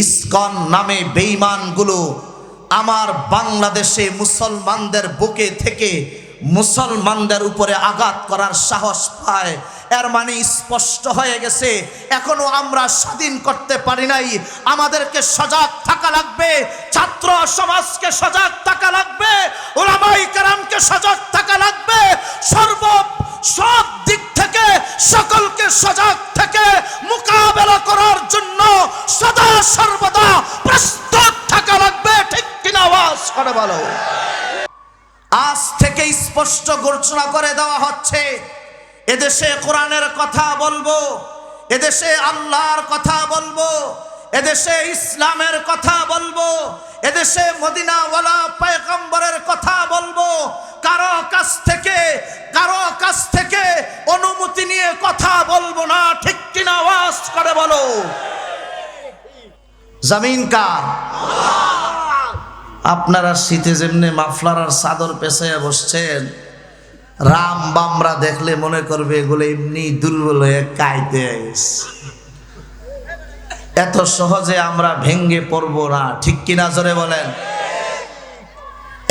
ISKCON নামে বেঈমানগুলো আমার বাংলাদেশে মুসলমানদের বুকে থেকে মুসলমানদের উপরে আঘাত করার সাহস পায়। এর মানে স্পষ্ট হয়ে গেছে, এখনও আমরা স্বাধীন করতে পারি নাই। আমাদেরকে সজাগ থাকা লাগবে, ছাত্র সমাজকে সজাগ থাকা লাগবে, ওলামাই কারামকে সজাগ থাকা লাগবে। সর্ব সব দিক থেকে, সকলকে সজাগ থেকে মোকাবেলা করার জন্য সদা সর্বদা প্রস্তুত থাকা লাগবে। ঠিক কিনা আওয়াজ করে বলো। আজ থেকে স্পষ্ট ঘোষণা করে দেওয়া হচ্ছে, এদেশে কোরআনের কথা বলব, এদেশে আল্লাহর কথা বলব, এদেশে ইসলামের কথা বলব, এদেশে মদিনাওয়ালা পয়গম্বরের কথা বলব জমিন কার? আপনারা শীতে যেমনি মাফলার আর চাদর পেঁচাইয়া বসছেন, রাম বামরা দেখলে মনে করবে এগুলো এমনি দুর্বল হয়ে কাইতে এত সহজে আমরা ভেঙ্গে পড়ব না, ঠিক কিনা জোরে বলেন?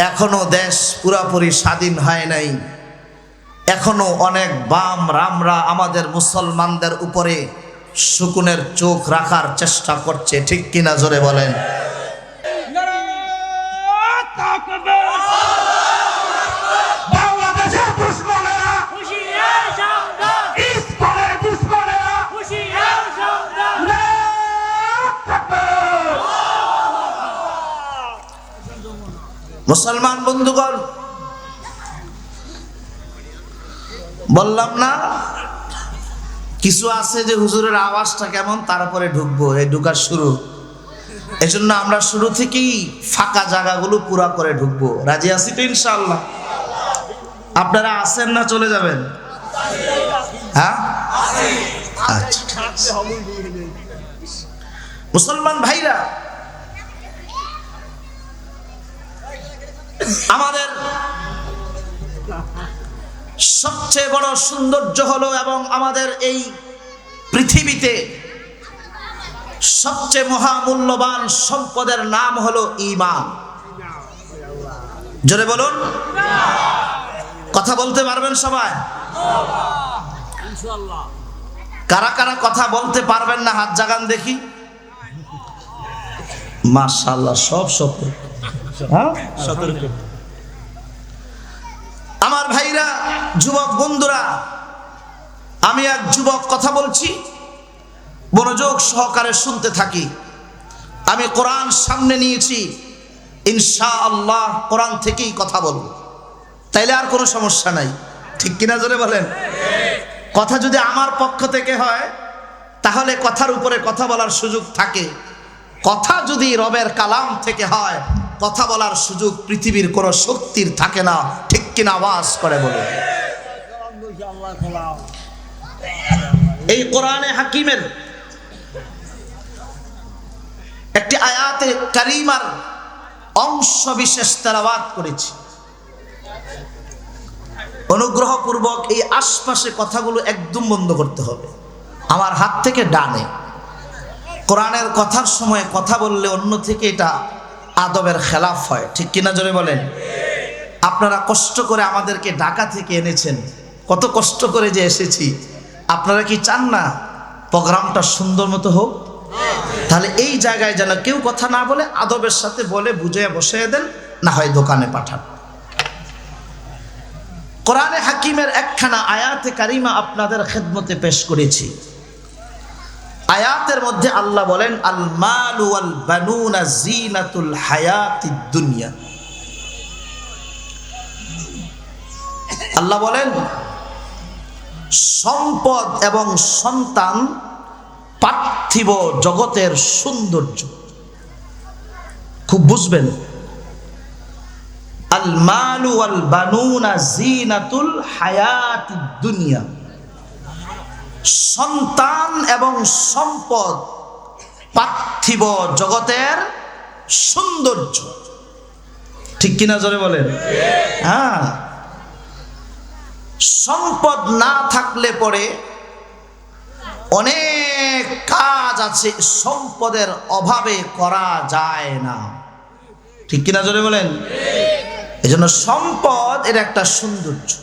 এখনও দেশ পুরাপুরি স্বাধীন হয় নাই। এখনও অনেক বাম, রামরা আমাদের মুসলমানদের উপরে শকুনের চোখ রাখার চেষ্টা করছে ঠিক কিনা জোরে বলেন। মুসলমান বন্ধুগণ বললাম না কিছু আছে যে হুজুরের আওয়াজটা কেমন? তারপরে ঢুকবো। এই ঢুকার শুরু। এজন্য আমরা শুরু থেকেই ফাঁকা জায়গাগুলো পুরা করে ঢুকবো। রাজি আছি তো ইনশাল্লাহ আপনারা আসেন না চলে যাবেন? হ্যাঁ? আচ্ছা মুসলমান ভাইরা, আমাদের সবচেয়ে বড় সৌন্দর্য হলো এবং আমাদের এই পৃথিবীতে সবচেয়ে মহামূল্যবান সম্পদের নাম হলো ইমান জোরে বলুন। কথা বলতে পারবেন সবাই? কারা কারা কথা বলতে পারবেন না, হাত জাগান দেখি। মাশাল্লাহ সব সফল হ্যাঁ? আমার ভাইরা, যুবক বন্ধুরা, আমি এক যুবক কথা বলছি। মনোযোগ সহকারে শুনতে থাকি। আমি কোরআন সামনে নিয়েছি। ইনশা আল্লাহ কোরআন থেকেই কথা বলব। তাইলে আর কোনো সমস্যা নাই। ঠিক কিনা জোরে বলেন? কথা যদি আমার পক্ষ থেকে হয়, তাহলে কথার উপরে কথা বলার সুযোগ থাকে। কথা যদি রবের কালাম থেকে হয়, কথা বলার সুযোগ পৃথিবীর কোনো শক্তির থাকে না। কিনা আওয়াজ করে বলে। এই কোরআনে হাকিমের একটি আয়াতে কারিমার অংশ বিশেষ তেলাবাদ করেছি। অনুগ্রহপূর্বক এই আশপাশে কথাগুলো একদম বন্ধ করতে হবে। আমার হাত থেকে ডানে। কোরআনের কথার সময় কথা বললে অন্য থেকে এটা আদবের খেলাফ হয়। ঠিক কিনা জোরে বলেন? আপনারা কষ্ট করে আমাদেরকে ঢাকা থেকে এনেছেন। কত কষ্ট করে যে এসেছি। আপনারা কি চান না প্রোগ্রামটা সুন্দর মতো হোক? তাহলে এই জায়গায় যেন কেউ কথা না বলে, আদবের সাথে বলে বুঝে বসিয়ে দেন, না হয় দোকানে পাঠান। কোরআনে হাকিমের একখানা আয়াতে কারিমা আপনাদের খেদমতে পেশ করেছি। আয়াতের মধ্যে আল্লাহ বলেন আল মালু বানুনা জিনাতুল হায়াতিদ দুনিয়া। আল্লাহ বলেন, সম্পদ এবং সন্তান পার্থিব জগতের সৌন্দর্য। খুব বুঝবেন। আল মালু ওয়াল বানুনা জিনাতুল হায়াতিদ দুনিয়া। সন্তান এবং সম্পদ পার্থিব জগতের সৌন্দর্য। ঠিক কিনা জোরে বলেন? হ্যাঁ। সম্পদ না থাকলে পরে অনেক কাজ আছে, সম্পদের অভাবে করা যায় না। ঠিক কিনা জোরে বলেন? এই জন্য সম্পদ এর একটা সৌন্দর্য।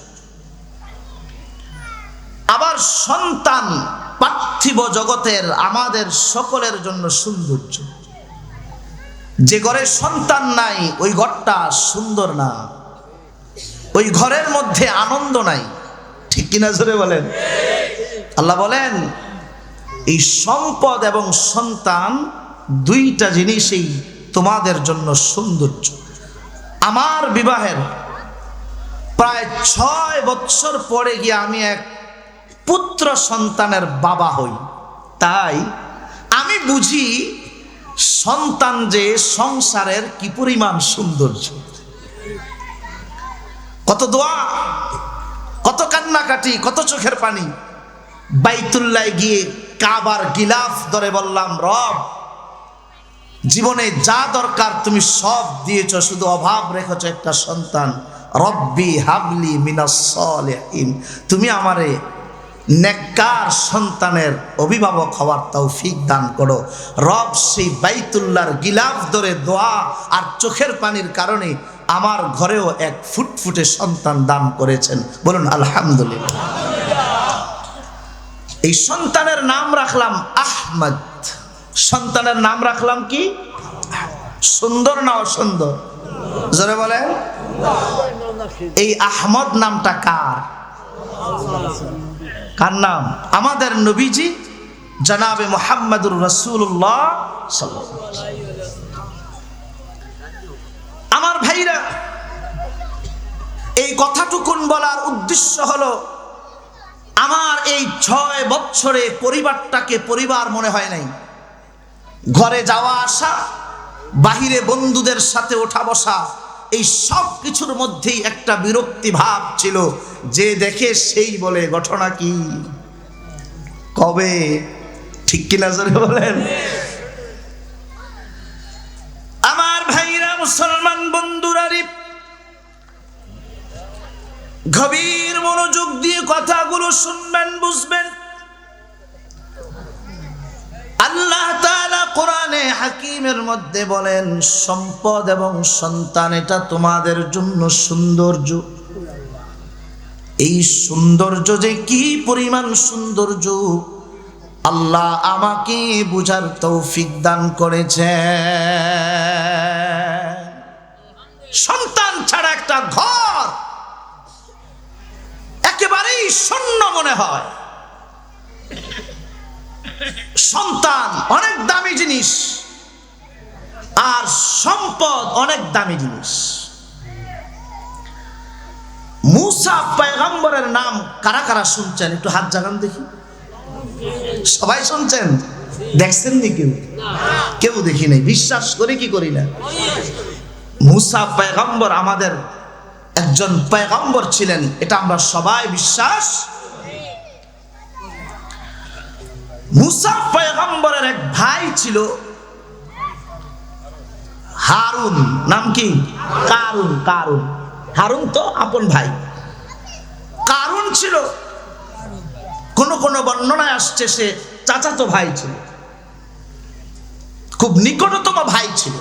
আবার সন্তান পার্থিব জগতের আমাদের সকলের জন্য সৌন্দর্য। যে ঘরে সন্তান নাই, ওই ঘরটা সুন্দর না। ওই ঘরের মধ্যে আনন্দ নাই। ঠিক কিনা জোরে বলেন? আল্লাহ বলেন, এই সম্পদ এবং সন্তান দুইটা জিনিসই তোমাদের জন্য সৌন্দর্য। আমার বিবাহের প্রায় ছয় বৎসর পরে গিয়ে আমি এক পুত্র সন্তানের বাবা হই। তাই আমি বুঝি সন্তান যে সংসারের কি পরিমাণ সৌন্দর্য। কত দোয়া, কত কান্নাকাটি, কত চোখের পানি। বাইতুল্লায় গিয়ে কাবার গিলাফ ধরে বললাম, রব, জীবনে যা দরকার তুমি সব দিয়েছ, শুধু অভাব রেখেছ একটা সন্তান। রব্বি হাবলি মিনাস তুমি আমারে নেককার সন্তানের অভিভাবক হওয়ার তৌফিক দান করো। রব সেই বাইতুল্লার গিলাফ ধরে দোয়া আর চোখের পানির কারণে আমার ঘরেও এক ফুটফুটে সন্তান দান করেছেন। বলুন, আলহামদুলিল্লাহ। এই সন্তানের নাম রাখলাম আহমদ। সন্তানের নাম রাখলাম কি? সুন্দর না অসুন্দর? জোরে বলেন। এই আহমদ নামটা কার? কার নাম? আমাদের নবীজি জনাবে মোহাম্মদুর রসুল্লাহ আমার ভাইরা, এই কথাটুকুন বলার উদ্দেশ্য হলো, আমার এই ছয় বছরে পরিবারটাকে পরিবার মনে হয় নাই। ঘরে যাওয়া আসা, বাহিরে বন্ধুদের সাথে ওঠা বসা এই সব কিছুর মধ্যেই একটা বিরক্তি ভাব ছিল। যে দেখে সেই বলে, ঘটনা কি? কবে? ঠিক কিনা জোরে বলেন? আমার ভাইরা মুসলমান বন্ধুরারি, গভীর মনোযোগ দিয়ে কথাগুলো শুনবেন, বুঝবেন। আল্লাহ কোরআনে হাকিমের মধ্যে বলেন, সম্পদ এবং সন্তান এটা তোমাদের জন্য সৌন্দর্য। এই সৌন্দর্য যে কি পরিমাণ সৌন্দর্য, আল্লাহ আমাকে বুঝার তৌফিক দান করেছে সন্তান ছাড়া একটা ঘর একেবারেই শূন্য মনে হয়। সন্তান অনেক দামি জিনিস, আর সম্পদ অনেক দামি জিনিস। মুসা পয়গম্বরের নাম কারা কারা শুনছেন? একটু হাত জাগান দেখি। সবাই শুনছেন? দেখছেন নি কেউ? কেউ দেখি নাই। বিশ্বাস করে কি করি না? মুসা পয়গম্বর আমাদের একজন পয়গম্বর ছিলেন, এটা আমরা সবাই বিশ্বাস মুসা পয়গম্বরের এক ভাই ছিল হারুন, নাম কি? কারুন কারুন। হারুন তো আপন ভাই। কারুন ছিল। কোন কোন বর্ণনায় আসছে সে চাচাতো ভাই ছিল। খুব নিকটতম ভাই ছিল।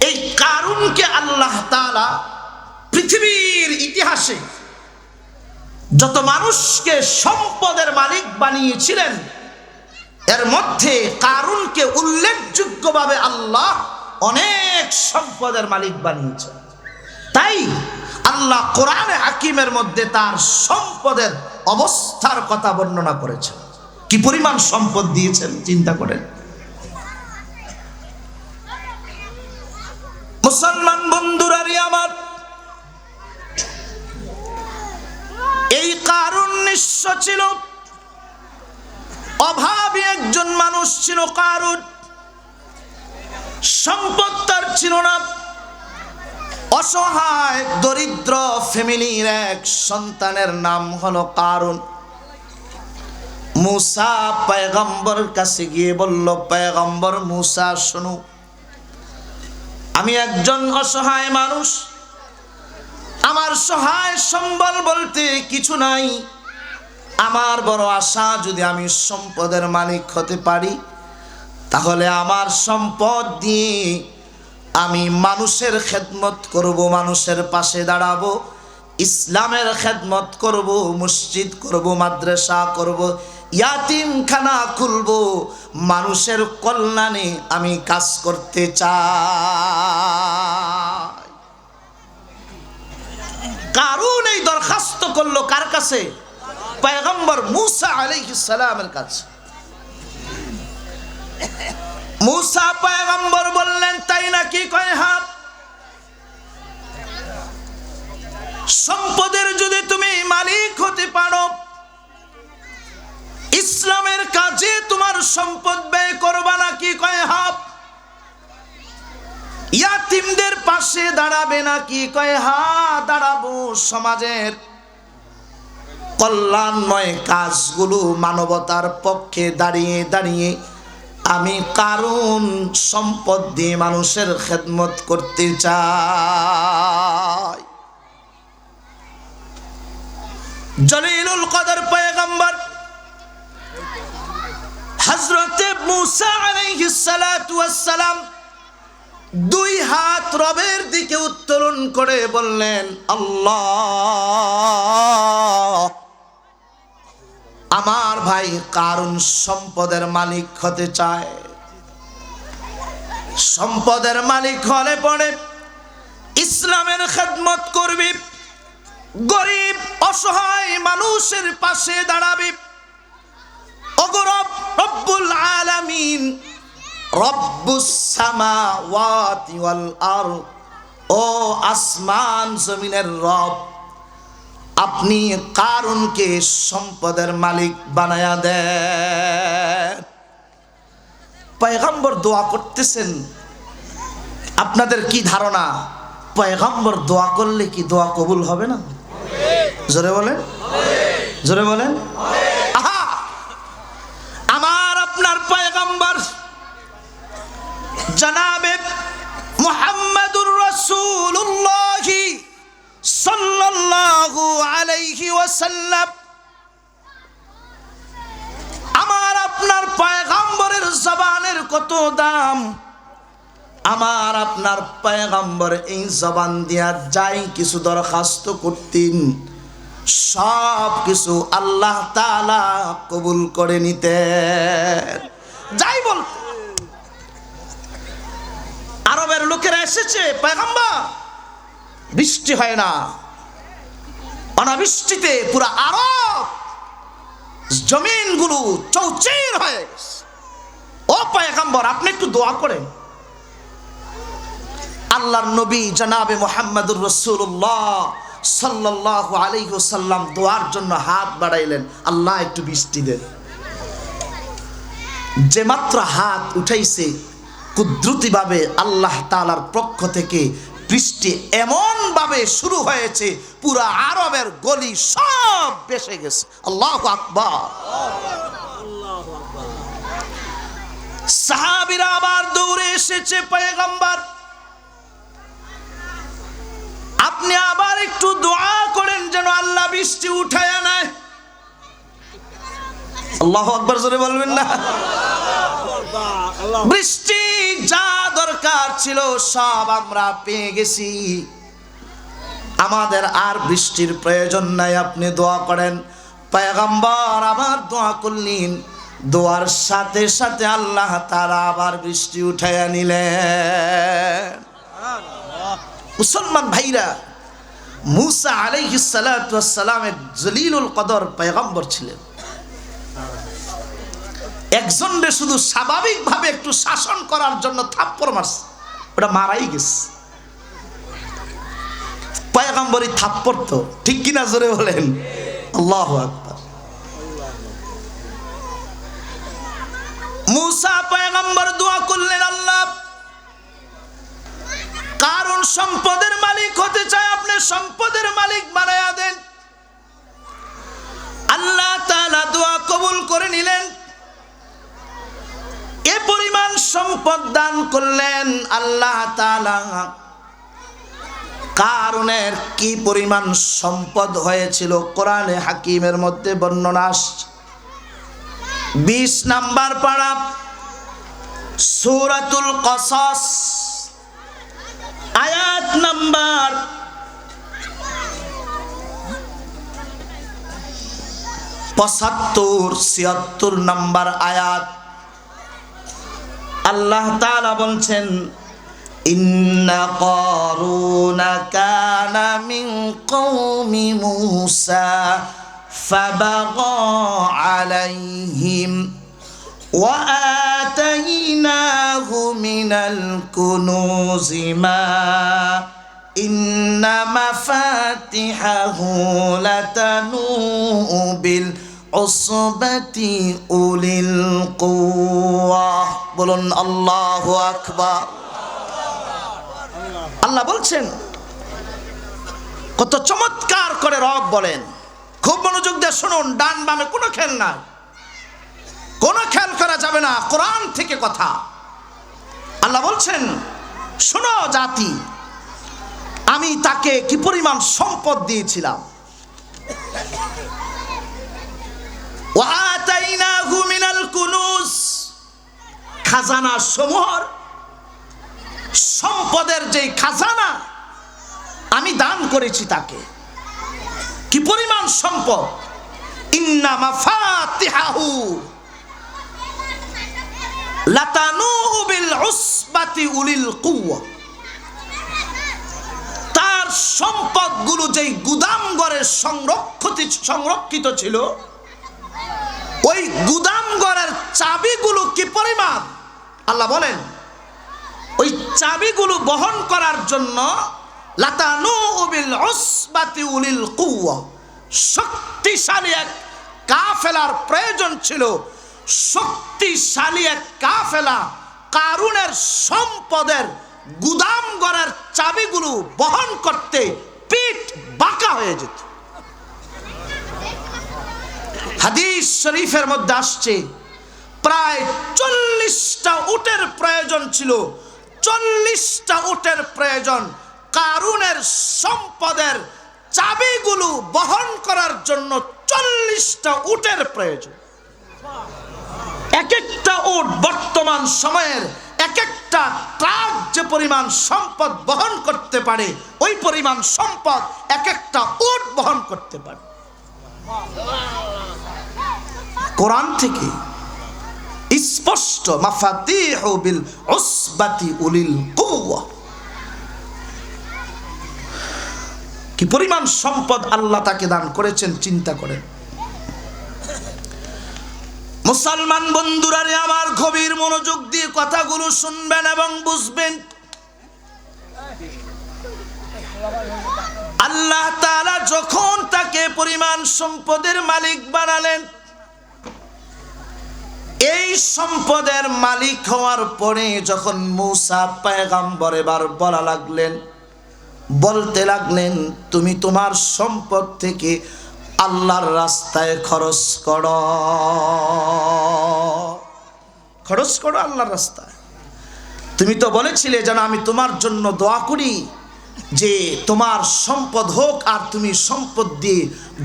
এই কারুনকে আল্লাহ তাআলা পৃথিবীর ইতিহাসে যত মানুষকে সম্পদের মালিক বানিয়েছিলেন, এর মধ্যে কারুনকে উল্লেখযোগ্যভাবে আল্লাহ অনেক সম্পদের মালিক বানিয়েছেন। তাই আল্লাহ কোরআনে হাকিমের মধ্যে তার সম্পদের অবস্থার কথা বর্ণনা করেছেন। কি পরিমাণ সম্পদ দিয়েছেন, চিন্তা করেন। কারণ ছিল, অভাবী একজন মানুষ ছিল কারণ সম্পদ তার ছিল না। অসহায়, দরিদ্র ফ্যামিলির এক সন্তানের নাম হলো কারণ মুসা পয়গম্বর কাছে গিয়ে বলল, পয়গম্বর মুসা, শুনু, আমি একজন অসহায় মানুষ। আমার সহায় সম্বল বলতে কিছু নাই। আমার বড় আশা, যদি আমি সম্পদের মালিক হতে পারি, তাহলে আমার সম্পদ দিয়ে আমি মানুষের খেদমত করব, মানুষের পাশে দাঁড়াবো, ইসলামের খেদমত করব, মসজিদ করব, মাদ্রাসা করব, ইয়াতিমখানা খুলব, মানুষের কল্যাণে আমি কাজ করতে চাই। কারণ এই দরখাস্ত করল কার কাছে? পয়গম্বর মুসা সালামের কাছে। মুসা পয়গম্বর বললেন, তাই নাকি কয় হাত? সম্পদের যদি তুমি মালিক হতে পারো, ইসলামের কাজে তোমার সম্পদ ব্যয় করবা নাকি কয় হাত? ইয়াতিমদের পাশে দাঁড়াবে নাকি কয় হা দাঁড়াবো সমাজের কল্যাণময় কাজগুলো মানবতার পক্ষে দাঁড়িয়ে দাঁড়িয়ে আমি কারণ সম্পদ দিয়ে মানুষের খেদমত করতে চাই। জলিলুল কদর পয়গম্বর হজরতে মুসা দুই হাত রবের দিকে উত্তোলন করে বললেন, আল্লাহ আমার ভাই কারণ সম্পদের মালিক হতে চায়। সম্পদের মালিক হলে পড়ে ইসলামের খেদমত করবি, গরিব, অসহায় মানুষের পাশে দাঁড়াবি। ও আসমান জমিনের রব। আপনি কারুনকে সম্পদের মালিক বানায়া দেন। পয়গম্বর দোয়া করতেছেন। আপনাদের কি ধারণা? পয়গম্বর দোয়া করলে কি দোয়া কবুল হবে না? জোরে বলেন। জোরে বলেন। আহা! আমার আপনার পয়গম্বর জনাবে মুহাম্মাদুর রাসূলুল্লাহ সাল্লাল্লাহু আলাইহি ওয়াসাল্লাম, আমার আপনার পয়গম্বরের জবানের কত দাম? আমার আপনার পয়গম্বর এই জবান দিয়া যাই কিছু দরখাস্ত করতেন, সব কিছু আল্লাহ তাআলা কবুল করে নিতেন। যাই বল। আরবের লোকেরা এসেছে, পয়গম্বর। বৃষ্টি হয় না। অনাবৃষ্টিতে পুরো আরব জমিনগুলো চৌচির হয়ে ও পয়গম্বর, আপনি একটু দোয়া করেন। আল্লাহর নবী জনাবে মোহাম্মদুর রসুল্লাহ সাল্লাল্লাহু আলাইহি সাল্লাম দোয়ার জন্য হাত বাড়াইলেন, আল্লাহ একটু বৃষ্টি দেন যে মাত্র হাত উঠাইছে, কুদরতিভাবে আল্লাহ তালার পক্ষ থেকে বৃষ্টি এমন ভাবে শুরু হয়েছে, পুরা আরবের গলি সব বেসে গেছে। আল্লাহ আকবার। সাহাবিরা আবার দৌড়ে এসেছে পয়গম্বর। আপনি আবার একটু দোয়া করেন যেন আল্লাহ বৃষ্টি উঠায় নেয় আল্লাহ আকবর জোরে বলবেন না? বৃষ্টি যা দরকার ছিল, সব আমরা পেয়ে গেছি। আমাদের আর বৃষ্টির প্রয়োজন নাই, আপনি দোয়া করেন। পয়গম্বর আবার দোয়া করলেন। দোয়ার সাথে সাথে আল্লাহ তারা আবার বৃষ্টি উঠাইয়া নিলেন। মুসলমান ভাইরা, মুসা আলাইহিস সালামের জলিলুল কদর পয়গম্বর ছিলেন। একজনরে শুধু স্বাভাবিকভাবে একটু শাসন করার জন্য থাপ্পড় মারছে। ওটা মারাই গেছে। পয়গম্বরই থাপ্পড় তো, ঠিক কিনা জোরে বলেন? আল্লাহ আকবার। মুসা পয়গম্বর দোয়া করলেন, আল্লাহ কারণ সম্পদের মালিক হতে চায়, আপনি সম্পদের মালিক বানায়া দেন। আল্লাহ তাআলা দোয়া কবুল করে নিলেন। এ পরিমাণ সম্পদ দান করলেন আল্লাহ কারণের কি পরিমাণ সম্পদ হয়েছিল? কোরআনে হাকিমের মধ্যে বর্ণনা বিশ নাম্বার পাড়া, সুরাতুল কসস, আয়াত নাম্বার পঁচাত্তর, ছিয়াত্তর নাম্বার আয়াত। আল্লাহ তাআলা বলছেন ইন্না কারুনা কানা মিন কওমি মূসা ফাবাগা আলাইহিম وآتيناه من الكنوز ما إن مفاتحه لتنوء بالعصبة অসবতি উলিল বলুন, আল্লাহ আকবার। আল্লাহ বলছেন, কত চমৎকার করে রব বলেন। খুব মনোযোগ দিয়ে শুনুন, ডান বামে কোনো খেল না কোনো খেল করা যাবে না, কোরআন থেকে কথা। আল্লাহ বলছেন, শোনো জাতি, আমি তাকে কি পরিমাণ সম্পদ দিয়েছিলাম? খাজানা সমূহর সম্পদের যে খাজানা, আমি দান করেছি তাকে। কি পরিমাণ সম্পদ? তার সম্পদগুলো যেই গুদাম ঘরে সংরক্ষিত সংরক্ষিত ছিল, ওই গুদাম ঘরের চাবিগুলো কি পরিমাণ? আল্লাহ বলেন, ওই চাবিগুলো বহন করার জন্য লাতানু বিল উসবাতি উলিল কুওয়া। শক্তিশালী এক কাফেলার প্রয়োজন ছিল। শক্তিশালী এক কাফেলা কারুনের সম্পদের গুদাম ঘরের চাবিগুলো বহন করতে পিঠ বাঁকা হয়ে যেত। হাদিস শরীফের মধ্যে আসছে প্রায় চল্লিশটা উটের প্রয়োজন ছিল। চল্লিশটা উটের প্রয়োজন কারুনের সম্পদের চাবিগুলো বহন করার জন্য চল্লিশটা উটের প্রয়োজন। এক একটা উট বর্তমান সময়ের এক একটা ট্রাক যে পরিমাণ সম্পদ বহন করতে পারে, ওই পরিমাণ সম্পদ এক একটা উট বহন করতে পারে। কোরআন থেকে স্পষ্ট, মাফাতিহ বিল উসবাতি উলিল কুওয়া। কি পরিমাণ সম্পদ আল্লাহ তাকে দান করেছেন, চিন্তা করেন। মুসলমান বন্ধুরা রে, আমার গভীর মনোযোগ দিয়ে কথাগুলো শুনবেন এবং বুঝবেন। আল্লাহ তাআলা যখন তাকে পরিমাণ সম্পদের মালিক বানালেন এই সম্পদের মালিক হওয়ার পরে যখন মুসা পায়গাম্বর এবার বলা লাগলেন, বলতে লাগলেন, তুমি তোমার সম্পদ থেকে আল্লাহর রাস্তায় খরচ করো। খরচ করো আল্লাহর রাস্তায়। তুমি তো বলেছিলে যেন আমি তোমার জন্য দোয়া করি। যে তোমার সম্পদ হোক আর তুমি সম্পদ দিয়ে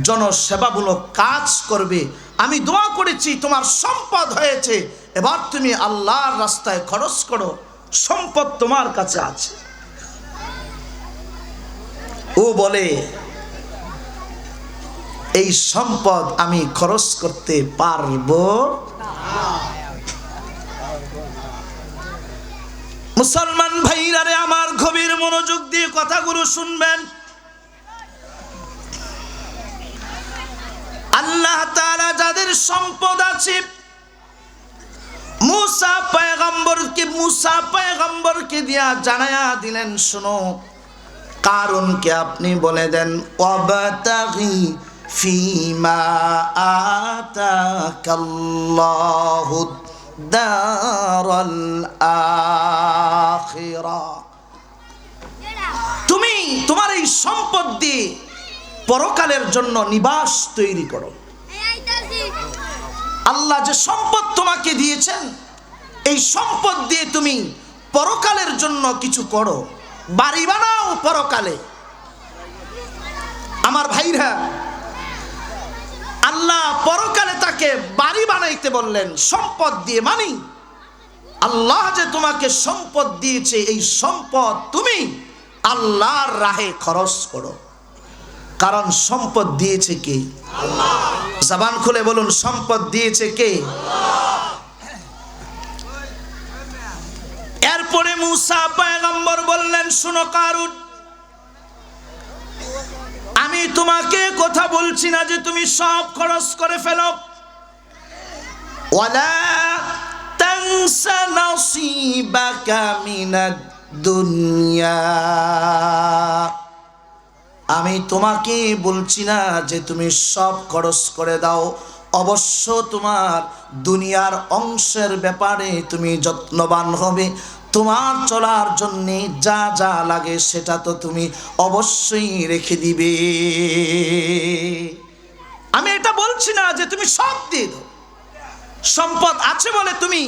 জনসেবামূলক কাজ করবে, আমি দোয়া করেছি তোমার সম্পদ হয়েছে। এবার তুমি আল্লাহর রাস্তায় খরচ করো, সম্পদ তোমার কাছে আছে। ও বলে, এই সম্পদ আমি খরচ করতে পারব? মুসলমান ভাইরারে আমার গভীর মনোযোগ দিয়ে কথাগুলো শুনবেন। আল্লাহ তারা যাদের সম্পদ আছে, মুসা পয়গম্বরকে মুসা পয়গম্বরকে দিয়া জানায়া দিলেন, শোনো, কারণকে আপনি বলে দেন অবতাগি ফিমা আতাকাল্লাহু দারাল আখিরা তুমি তোমার এই সম্পদ দিয়ে পরকালের জন্য নিবাস তৈরি করো। আল্লাহ যে সম্পদ তোমাকে দিয়েছেন, এই সম্পদ দিয়ে তুমি পরকালের জন্য কিছু করো। বাড়ি বানাও পরকালে। আমার ভাইরা আল্লাহ পরকালে তাকে বাড়ি বানাইতে বললেন, সম্পদ দিয়ে মানি। আল্লাহ যে তোমাকে সম্পদ দিয়েছে, এই সম্পদ তুমি আল্লাহর রাহে খরচ করো। কারণ সম্পদ দিয়েছে কে? জবান খুলে বলুন, সম্পদ দিয়েছে কে? এরপরে মুসা পয়গম্বর বললেন, শুনো আমি তোমাকে কথা বলছি না যে তুমি সব খরচ করে ফেলো। দুনিয়া। আমি তোমাকে বলছি না যে তুমি সব খরচ করে দাও। অবশ্য তোমার দুনিয়ার অংশের ব্যাপারে তুমি যত্নবান হবে। তোমার চলার জন্যে যা যা লাগে সেটা তো তুমি অবশ্যই রেখে দিবে। আমি এটা বলছি না যে তুমি সব দিয়ে দাও। সম্পদ আছে বলে তুমি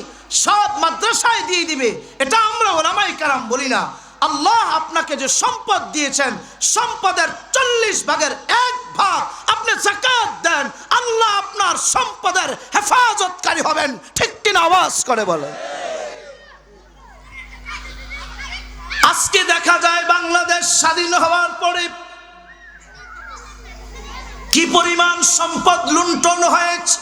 সব মাদ্রাসায় দিয়ে দিবে। এটা আমরা ওলামাই কারাম বলি না। আল্লাহ আপনাকে যে সম্পদ দিয়েছেন, সম্পদের চল্লিশ ভাগের এক ভাগ আপনি জাকাত দেন, আল্লাহ আপনার সম্পদের হেফাজতকারী হবেন। ঠিক কিনা আওয়াজ করে বলেন। আজকে দেখা যায় বাংলাদেশ স্বাধীন হওয়ার পরে কি পরিমাণ সম্পদ লুণ্ঠন হয়েছে?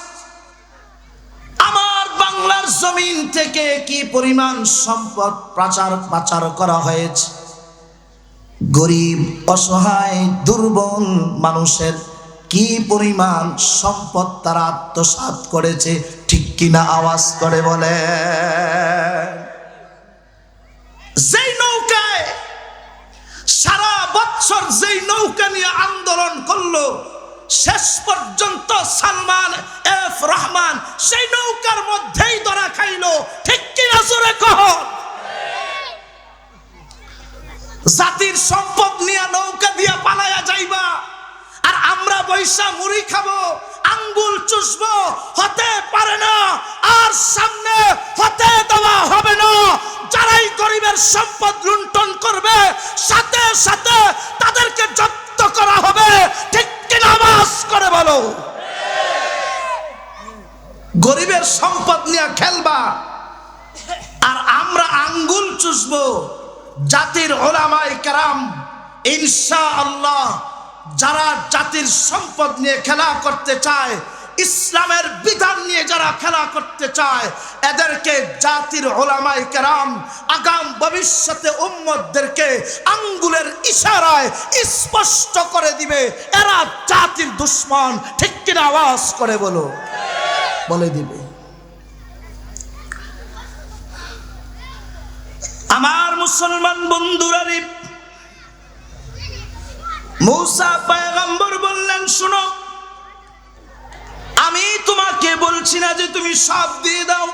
আমার বাংলার জমিন থেকে কি পরিমাণ সম্পদ পাচার পাচার করা হয়েছে? গরিব, অসহায়, দুর্বল মানুষের কি পরিমাণ সম্পদ তারা আত্মসাৎ করেছে? ঠিক কিনা আওয়াজ করে বলে যেই সারা বৎসর যেই নৌকা নিয়ে আন্দোলন করল, শেষ পর্যন্ত সালমান এফ রহমান সেই নৌকার মধ্যেই ধরা খাইল। ঠিক কিনা জোরে কহ? জাতির সম্পদ নিয়ে নৌকা দিয়া পালায়া যাইবা। আর আমরা বৈশা মুড়ি খাব, আঙ্গুল চুষবো, হতে পারে না, আর সামনে হতে দেওয়া হবে না। যারাই গরিবের সম্পদ লুণ্ঠন করবে, সাথে সাথে তাদেরকে জব্দ করা হবে। ঠিক আওয়াজ করে বলো? গরিবের সম্পদ নিয়ে খেলবা, আর আমরা আঙ্গুল চুষবো। জাতির ওলামাই কারাম ইনশা আল্লাহ যারা জাতির সম্পদ নিয়ে খেলা করতে চায়, ইসলামের বিধান নিয়ে যারা খেলা করতে চায়, এদেরকে জাতির ওলামাই কেরাম আগাম ভবিষ্যতে উম্মতদেরকে আঙ্গুলের ইশারায় স্পষ্ট করে দিবে, এরা জাতির দুশ্মন। ঠিক কিনা আওয়াজ করে বলো? বলে দিবে। আমার মুসলমান বন্ধুরা মৌসা পায়গম্বর বললেন, শুনো, আমি তোমাকে বলছি না যে তুমি সব দিয়ে দাও।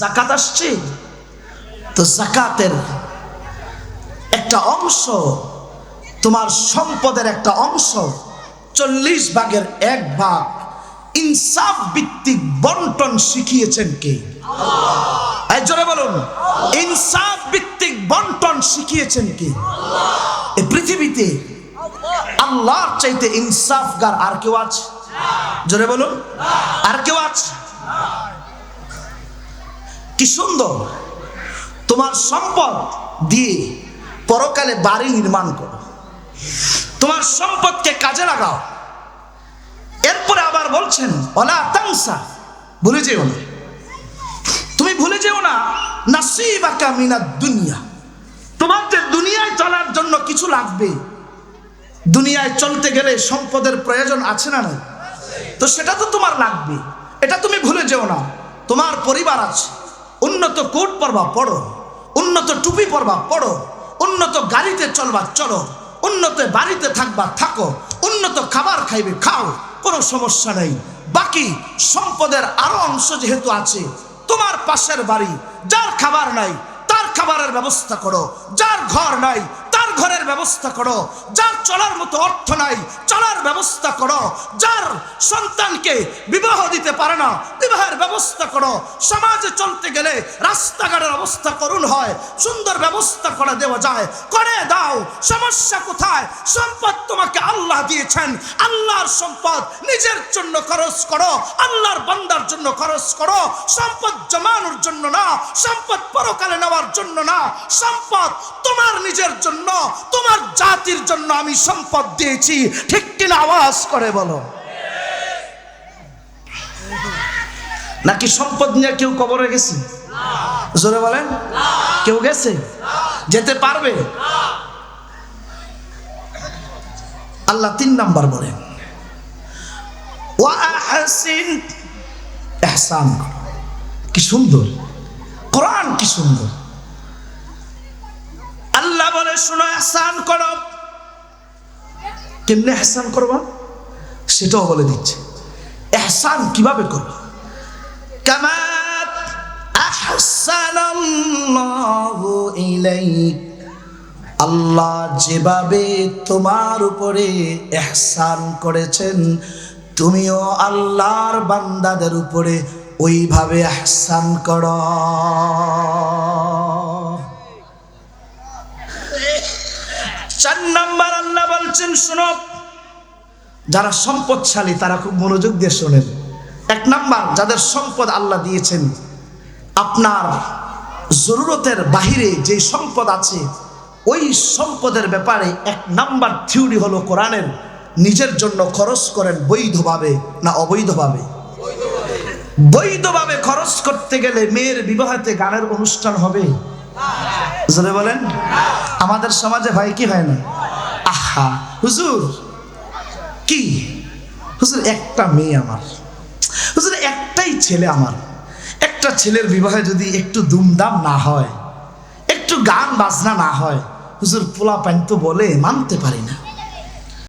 জাকাত আসছে, তো জাকাতের একটা অংশ, তোমার সম্পদের একটা অংশ, চল্লিশ ভাগের এক ভাগ ইনসাফ ভিত্তিক বন্টন শিখিয়েছেন কে? জোরে বলুন, ইনসাফ ভিত্তিক বন্টন শিখিয়েছেন কে? পৃথিবীতে আল্লাহর চাইতে ইনসাফগার আর কেউ আছে? জোরে বলুন। আর কেউ আছে? কি সুন্দর। তোমার সম্পদ দিয়ে পরকালে বাড়ি নির্মাণ করো। তোমার সম্পদকে কাজে লাগাও। এরপরে আবার বলছেন অলা তাংসা ভুলে যেও না। তুমি ভুলে যেও না, নাসিবাকা মিনাদ দুনিয়া। তোমার যে দুনিয়ায় চলার জন্য কিছু লাগবে। দুনিয়ায় চলতে গেলে সম্পদের প্রয়োজন আছে না নাই? তো সেটা তো তোমার লাগবে। এটা তুমি ভুলে যেও না। তোমার পরিবার আছে। উন্নত কোট পরবা, পড়ো। উন্নত টুপি পরবা, পড়ো। উন্নত গাড়িতে চলবা, চলো। উন্নত বাড়িতে থাকবা, থাকো। উন্নত খাবার খাইবে, খাও। কোনো সমস্যা নেই। বাকি সম্পদের আরও অংশ যেহেতু আছে, তোমার পাশের বাড়ি, যার খাবার নাই খাবারের ব্যবস্থা করো। যার ঘর নাই তার ঘরের ব্যবস্থা করো। যার চলার মতো অর্থ নাই। চলার ব্যবস্থা করো। যার সন্তানকে বিবাহ দিতে পারে না, বিবাহের ব্যবস্থা করো। সমাজে চলতে গেলে রাস্তাঘাটের অবস্থা করুণ হয়, সুন্দর ব্যবস্থা করে দেওয়া যায়। করে দাও, সমস্যা কোথায়? সম্পদ তোমাকে আল্লাহ দিয়েছেন। আল্লাহর সম্পদ নিজের জন্য খরচ করো, আল্লাহর বান্দার জন্য খরচ করো। সম্পদ জমানোর জন্য না, সম্পদ পরকালে নেওয়ার জন্য না। সম্পদ তোমার নিজের জন্য, তোমার জাতির জন্য আমি সম্পদ দিয়েছি, ঠিক কিনা আওয়াজ করে বলো। নাকি সম্পদ নিয়ে কেউ কবরে গেছে? জোরে বলেন। কেউ গেছে? যেতে পারবে? আল্লাহ তিন নাম্বার বলেন। এহসান কি সুন্দর। কোরআন কি সুন্দর। আল্লাহ বলে, শোনো, এহসান করো। কেমনে এহসান করবা? সেটাও বলে দিচ্ছে। এহসান কীভাবে করবা? আল্লাহ যেভাবে তোমার উপরে এহসান করেছেন, তুমিও আল্লাহর বান্দাদের উপরে ওইভাবে এহসান কর। চার নাম্বার আল্লাহ বলছেন, শোনো, যারা সম্পদশালী, তারা খুব মনোযোগ দিয়ে শোনেন। এক নাম্বার, যাদের সম্পদ আল্লাহ দিয়েছেন, আপনার জরুরতের বাহিরে যে সম্পদ আছে, ওই সম্পদের ব্যাপারে এক নাম্বার থিওরি হলো কোরআনের, নিজের জন্য খরচ করেন বৈধভাবে না অবৈধভাবে। বৈধভাবে খরচ করতে গেলে মেয়ের বিবাহতে গানের অনুষ্ঠান হবে। জোরে বলেন। আমাদের সমাজে ভাই কি হয় না? আহা, হুজুর, কি? হুজুর, একটা মেয়ে আমার। হুজুর, একটাই ছেলে আমার। একটা ছেলের বিবাহে যদি একটু দুমদাম না হয়, একটু গান বাজনা না হয়, হুজুর পোলা প্যান্ট তো বলে, মানতে পারি না।